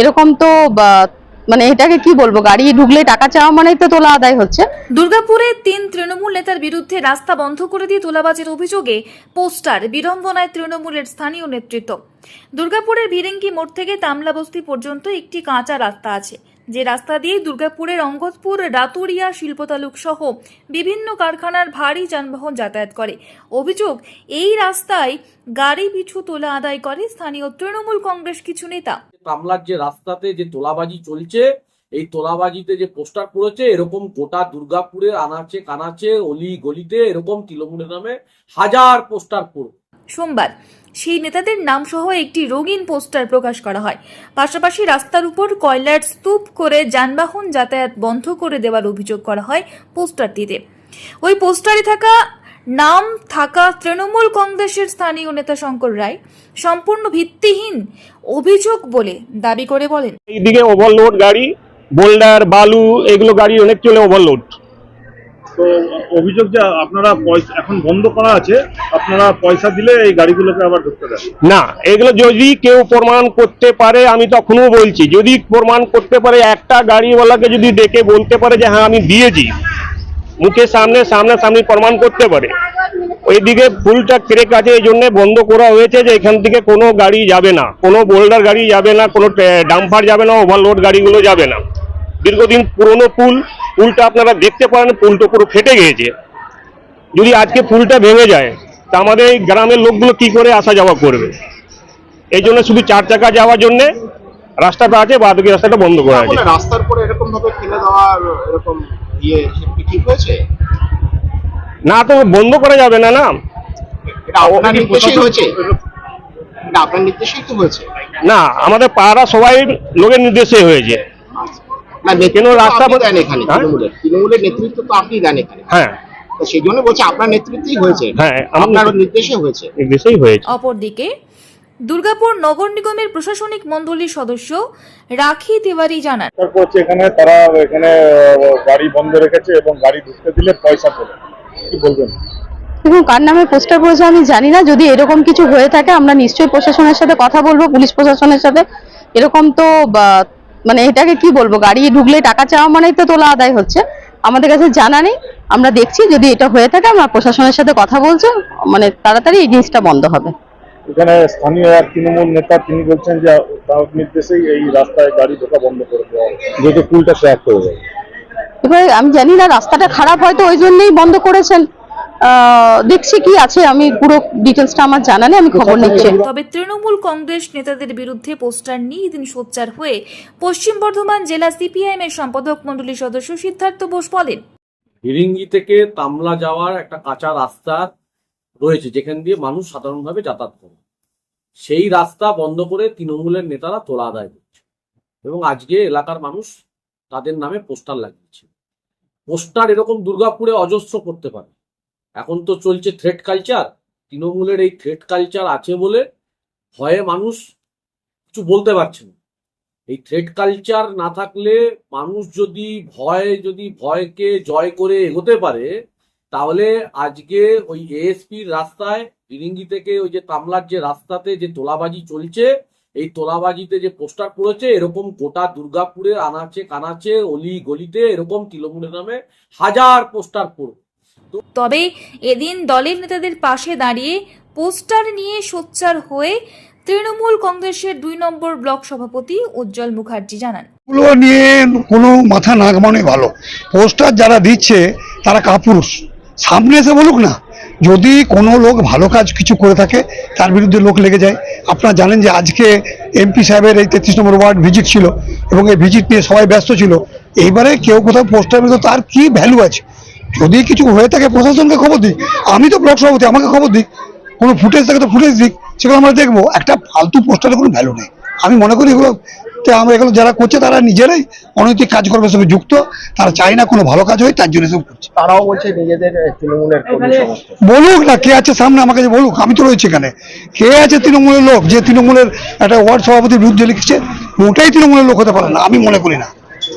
এরকম তো মানে এটাকে কি বলব, গাড়ি ঢুকলে টাকা চাওয়া মানেই তো তোলা আদায় হচ্ছে। দুর্গাপুরে তিন তৃণমূল নেতার বিরুদ্ধে রাস্তা বন্ধ করে দিয়ে তোলাবাজের অভিযোগে পোস্টার বিড়ম্বনায় তৃণমূলের স্থানীয় নেতৃত্ব। দুর্গাপুরের ভিরেঙ্গি মোড় থেকে তামলা বস্তি পর্যন্ত একটি কাঁচা রাস্তা আছে। যে রাস্তা দিয়ে দুর্গাপুরের অঙ্গদপুর রাতুরিয়া শিল্পতালুক সহ বিভিন্ন কারখানার ভারী যানবাহন যাতায়াত করে। অভিযোগ এই রাস্তায় গাড়ি পিছু তোলা আদায় করে স্থানীয় তৃণমূল কংগ্রেস কিছু নেতা। কামলার যে রাস্তাতে যে তোলাবাজি চলছে এই তোলাবাজিতে যে পোস্টার পড়েছে এরকম গোটা দুর্গাপুরে আনাচে কানাচে অলি গলিতে এরকম তৃণমূলের নামে হাজার পোস্টার পড়বে। সোমবার সেই নেতাদের নাম সহ একটি রঙিন পোস্টার প্রকাশ করা হয়। পাশাপাশি রাস্তার উপর কয়লার স্তূপ করে যানবাহন যাতায়াত বন্ধ করে দেওয়ার অভিযোগ করা হয় পোস্টারটিতে। ওই পোস্টারে থাকা নাম থাকা তৃণমূল কংগ্রেসের স্থানীয় নেতা শঙ্কর রায় সম্পূর্ণ ভিত্তিহীন অভিযোগ বলে দাবি করে বলেন। এইদিকে ওভারলোড গাড়ি বোল্ডার বালু, এগুলো গাড়ি অনেক চলে ওভারলোড তো অভিযোগ যে আপনারা পয়সা এখন বন্ধ করা আছে, আপনারা পয়সা দিলে এই গাড়িগুলোকে আবার ঢুকতে দেন। না, এগুলো যদি কেউ প্রমাণ করতে পারে, আমি তখনও বলছি, যদি প্রমাণ করতে পারে, একটা গাড়িওয়ালাকে যদি ডেকে বলতে পারে যে হ্যাঁ আমি দিয়েছি। মুখের সামনে, সামনাসামনি প্রমাণ করতে পারে। ওইদিকে ফুলটা ক্রেক আছে, এই জন্য বন্ধ করা হয়েছে যে, এখান থেকে কোনো গাড়ি যাবে না। কোনো বোল্ডার গাড়ি যাবে না, কোনো ডাম্পার যাবে না, ওভারলোড গাড়িগুলো যাবে না। দীর্ঘদিন পুরনো পুল পুলটা আপনারা দেখতে পারেন পুলটা পুরো ফেটে গিয়েছে। যদি আজকে পুলটা ভেঙে যায় তা আমাদের এই গ্রামের লোকগুলো কি করে আসা যাওয়া করবে? এই জন্য শুধু চার চাকা যাওয়ার জন্য রাস্তাটা আছে বা বাদবাকি রাস্তাটা বন্ধ করা আছে। রাস্তার পরে এরকম ভাবে ফেলে দেওয়ার এরকম ইয়ে ঠিক হয়েছে? না তো বন্ধ করা যাবে না না। না আমাদের পাড়া সবাই লোকের নির্দেশে হয়েছে। না কেন রাস্তা বন্ধ- দেন এখানে। হ্যাঁ? তৃণমূলের। তৃণমূলের নেতৃত্ব তো আপনি দেন এখানে। হ্যাঁ। সেই জন্য বলছে আপনার নেতৃত্বেই হয়েছে। হ্যাঁ, আপনার নির্দেশে হয়েছে। নির্দেশেই হয়েছে। অপরদিকে দুর্গাপুর নগর নিগমের প্রশাসনিক মণ্ডলীর সদস্য রাখি তিওয়ারি জানান করছে এখানে তারা এখানে গাড়ি বন্ধ রেখেছে এবং গাড়ি ঢুকতে দিলে পয়সা তোলে কি বলবেন? দেখুন কার নামে পোস্টার পড়েছে আমি জানি না। যদি এরকম কিছু হয়ে থাকে আমরা নিশ্চয়ই প্রশাসনের সাথে কথা বলব পুলিশ প্রশাসনের সাথে। এরকম তো বা- মানে এটাকে কি বলব গাড়ি ঢুকলে টাকা চাওয়া মানেই তো তোলা আদায় হচ্ছে। আমাদের কাছে জানা নেই আমরা দেখছি যদি এটা হয়ে থাকে আমরা প্রশাসনের সাথে কথা বলছি মানে তাড়াতাড়ি এই জিনিসটা বন্ধ হবে। এখানে স্থানীয় এক তৃণমূল নেতা তিনি বলছেন যে তার নির্দেশেই এই রাস্তায় গাড়ি ঢোকা বন্ধ করে দেওয়া যেহেতু পুলটা ক্র্যাক হয়ে যায় এবার আমি জানি না রাস্তাটা খারাপ হয়তো ওই জন্যই বন্ধ করেছেন। দেখছি কি আছে আমি পুরো ডিটেলসটা আমার জানা নেই আমি খবর নিচ্ছি। তবে তৃণমূল কংগ্রেস নেতাদের বিরুদ্ধে পোস্টার নিয়ে দিন সোচ্চার হয়ে পশ্চিম বর্ধমান জেলা সিপিআইএম এর সম্পাদক মণ্ডলীর সদস্য সিদ্ধার্থ বোস বলেন হিরিঙ্গি থেকে তামলা যাওয়ার একটা কাঁচা রাস্তা রয়েছে যেখান দিয়ে মানুষ সাধারণভাবে যাতায়াত করে। সেই রাস্তা বন্ধ করে তৃণমূলের নেতারা তোলা আদায় করছে। এবং আজকে এলাকার মানুষ তাদের নামে পোস্টার লাগিয়েছে। পোস্টার এরকম দুর্গাপুরে অজস্র করতে পারে। এখন তো চলছে থ্রেড কালচার তৃণমূলের এই থ্রেড কালচার আছে বলে ভয়ে মানুষ কিছু বলতে পারছে না। এই থ্রেড কালচার না থাকলে মানুষ যদি ভয়, যদি ভয়কে জয় করে এগোতে পারে, তাহলে আজকে ওই এএসপির রাস্তায় বিরিঙ্গি থেকে ওই যে তামলার যে রাস্তাতে যে তোলাবাজি চলছে, এই তোলাবাজিতে যে পোস্টার পড়েছে, এরকম গোটা দুর্গাপুরে আনাচে কানাচে অলি গলিতে এরকম তৃণমূলের নামে হাজার পোস্টার পড়বে। তবে এদিন দলের নেতাদের পাশে দাঁড়িয়ে পোস্টার নিয়ে সোচ্চার হয়ে তৃণমূল কংগ্রেসের দুই নম্বর ব্লক সভাপতি উজ্জ্বল মুখার্জি জানান। এগুলো নিয়ে কোনো মাথা না ঘামানোই ভালো। পোস্টার যারা দিচ্ছে, তারা কাপুরুষ। সামনে এসে বলুক না, যদি কোনো লোক ভালো কাজ কিছু করে থাকে, তার বিরুদ্ধে লোক লেগে যায়। আপনারা জানেন যে আজকে এমপি সাহেবের এই তেত্রিশ নম্বর ওয়ার্ড ভিজিট ছিল এবং এই ভিজিট নিয়ে সবাই ব্যস্ত ছিল। এইবারে কেউ কোথাও পোস্টার তার কি ভ্যালু আছে? যদি কিছু হয়ে থাকে প্রশাসনকে খবর দিই আমি তো ব্লক সভাপতি আমাকে খবর দিই কোনো ফুটেজ থাকে তো ফুটেজ দিক সেগুলো আমরা দেখব। একটা ফালতু পোস্টারের কোনো ভ্যালু নেই। আমি মনে করি এগুলো আমরা এগুলো যারা করছে তারা নিজেরাই অনৈতিক কাজকর্মের সঙ্গে যুক্ত। তারা চায় না কোনো ভালো কাজ হয় তার জন্য সব করছে। তারাও বলছে নিজেদের তৃণমূলের বলুক না কে আছে সামনে আমাকে যে বলুক আমি তো রয়েছি এখানে। কে আছে তৃণমূলের লোক যে তৃণমূলের একটা ওয়ার্ড সভাপতির বিরুদ্ধে লিখছে ওটাই তৃণমূলের লোক হতে পারে না আমি মনে করি না।